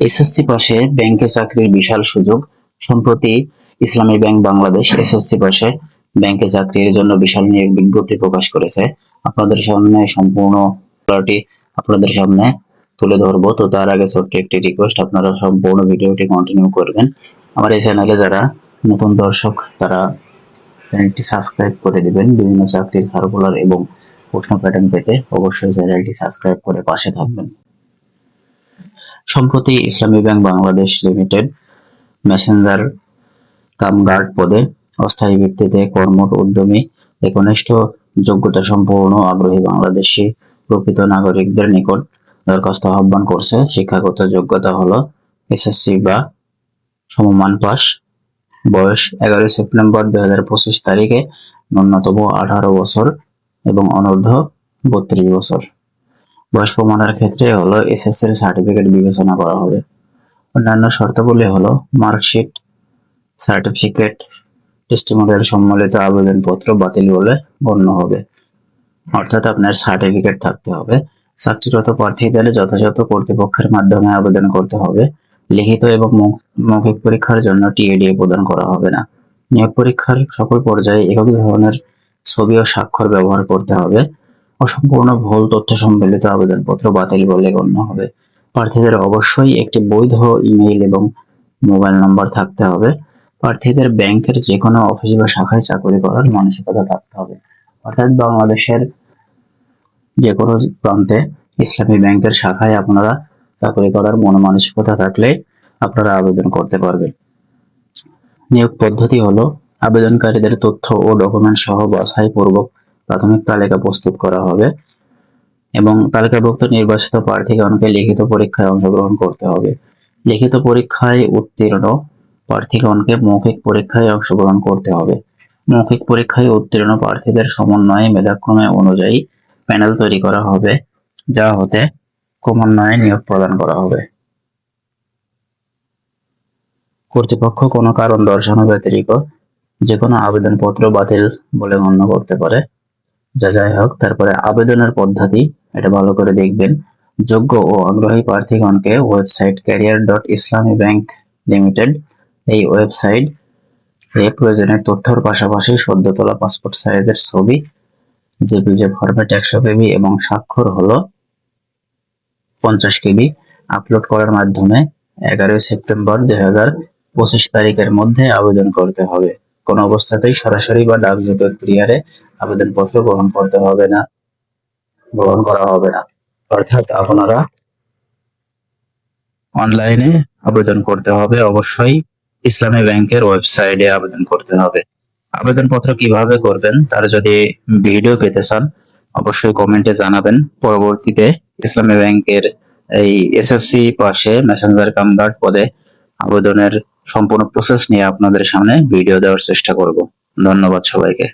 SSC পাশে ব্যাংকে চাকরির বিশাল সুযোগ। সম্প্রতি ইসলামী ব্যাংক বাংলাদেশ এসএসসি পাশে ব্যাংকে চাকরির জন্য বিশাল নিয়োগ বিজ্ঞপ্তি প্রকাশ করেছে। আপনাদের সামনে সম্পূর্ণ আপনাদের সামনে তুলে ধরবো। তো তার আগে ছোট্ট একটি রিকোয়েস্ট আপনারা সম্পূর্ণ ভিডিওটি কন্টিনিউ করবেন। আমার এই চ্যানেলে যারা নতুন দর্শক, তারা চ্যানেলটি সাবস্ক্রাইব করে দিবেন। বিভিন্ন চাকরির সার্কুলার এবং প্রশ্ন প্যাটার্ন পেতে অবশ্যই চ্যানেলটি সাবস্ক্রাইব করে পাশে থাকবেন। সম্প্রতি Islami bank Bangladesh limited messenger cum guard পদে অস্থায়ী ভিত্তিতে কর্মঠ উদ্যমী, একনিষ্ঠ যোগ্যতা সম্পূর্ণ আগ্রহী বাংলাদেশি, প্রকৃত নাগরিকদের নিকট দরখাস্ত আহ্বান করছে। শিক্ষাগত যোগ্যতা হলো এসএসসি বা সমমান পাস বয়স এগারোই সেপ্টেম্বর দুই হাজার পঁচিশ তারিখে ন্যূনতম আঠারো বছর এবং অনূর্ধ্ব বত্রিশ বছর। বয়স প্রমাণের ক্ষেত্রে হলো এসএসসি এর সার্টিফিকেট বিবেচনা করা হবে। অন্যান্য শর্তাবলী হলো মার্কশিট সার্টিফিকেট টেস্টিমোনিয়াল সম্মিলিত আবেদনপত্র বাতিল বলে গণ্য হবে। অর্থাৎ আপনার সার্টিফিকেট থাকতে হবে। চাকরিরত প্রার্থীদের যথাযথ কর্তৃপক্ষের মাধ্যমে আবেদন করতে হবে। লিখিত এবং মৌখিক পরীক্ষার জন্য টিএডিএ প্রদান করা হবে না। নিয়োগ পরীক্ষার সকল পর্যায়ে একক ধরনের ছবি ও স্বাক্ষর ব্যবহার করতে হবে। অসম্পূর্ণ ভুল তথ্য সম্বলিত আবেদনপত্র বাতিল বলে গণ্য হবে। প্রার্থীদের অবশ্যই একটি বৈধ ইমেইল এবং মোবাইল নম্বর থাকতে হবে। প্রার্থীদের ব্যাংকের যে কোনো অফিস বা শাখায় চাকরি করার মানসিকতা থাকতে হবে। অর্থাৎ বাংলাদেশের যে কোনো প্রান্তে ইসলামী ব্যাংকের শাখায় আপনারা চাকরি করার মন মানসিকতা থাকলে আপনারা আবেদন করতে পারবেন। নিয়োগ পদ্ধতি হলো আবেদনকারীদের তথ্য ও ডকুমেন্ট সহ বাছাই পূর্বক প্রাথমিক তালিকা প্রস্তুত করা হবে এবং তালিকাভুক্ত নির্বাচিত প্রার্থীগণকে লিখিত পরীক্ষায় অংশগ্রহণ করতে হবে। লিখিত পরীক্ষায় উত্তীর্ণ প্রার্থীগণকে মৌখিক পরীক্ষায় অংশগ্রহণ করতে হবে। মৌখিক পরীক্ষায় উত্তীর্ণ প্রার্থীদের সমন্বয়ে মেধাক্রমে অনুযায়ী প্যানেল তৈরি করা হবে, যা হতে ক্রমান্বয়ে নিয়োগ প্রদান করা হবে। কর্তৃপক্ষ কোনো কারণ দর্শানো ব্যতিরিক্ত যে কোনো আবেদনপত্র বাতিল বলে গণ্য করতে পারে। যা যাই হোক, তারপরে আবেদনের পদ্ধতি এটা ভালো করে দেখবেন। যোগ্য ও আগ্রহী প্রার্থীগণকে website career dot Islami bank limited এই ওয়েবসাইট এ প্রয়োজনীয় তথ্যর পাশাপাশি সদ্য তোলা পাসপোর্ট সাইজের ছবি জেপিজে ফরম্যাট একশো কেবি এবং স্বাক্ষর হলো পঞ্চাশ কেবি আপলোড করার মাধ্যমে এগারোই সেপ্টেম্বর দুই হাজার পঁচিশ তারিখের মধ্যে আবেদন করতে হবে। কোনো অবস্থাতেই সরাসরি বা ডাকযোগে ক্রিয়ারে আবেদনপত্র গ্রহণ করতে হবে না। গ্রহণ করা হবে না। অর্থাৎ আপনারা অনলাইনে আবেদন করতে হবে। অবশ্যই ইসলামী ব্যাংকের ওয়েবসাইটে আবেদন করতে হবে। আবেদনপত্র কীভাবে করবেন তার যদি ভিডিও পেতে চান, অবশ্যই কমেন্টে জানাবেন। পরবর্তীতে ইসলামী ব্যাংকের এই এসএসসি পাশে মেসেঞ্জার কাম গার্ড পদে আবেদনের সম্পূর্ণ প্রসেস নিয়ে আপনাদের সামনে ভিডিও দেওয়ার চেষ্টা করব। ধন্যবাদ সবাইকে।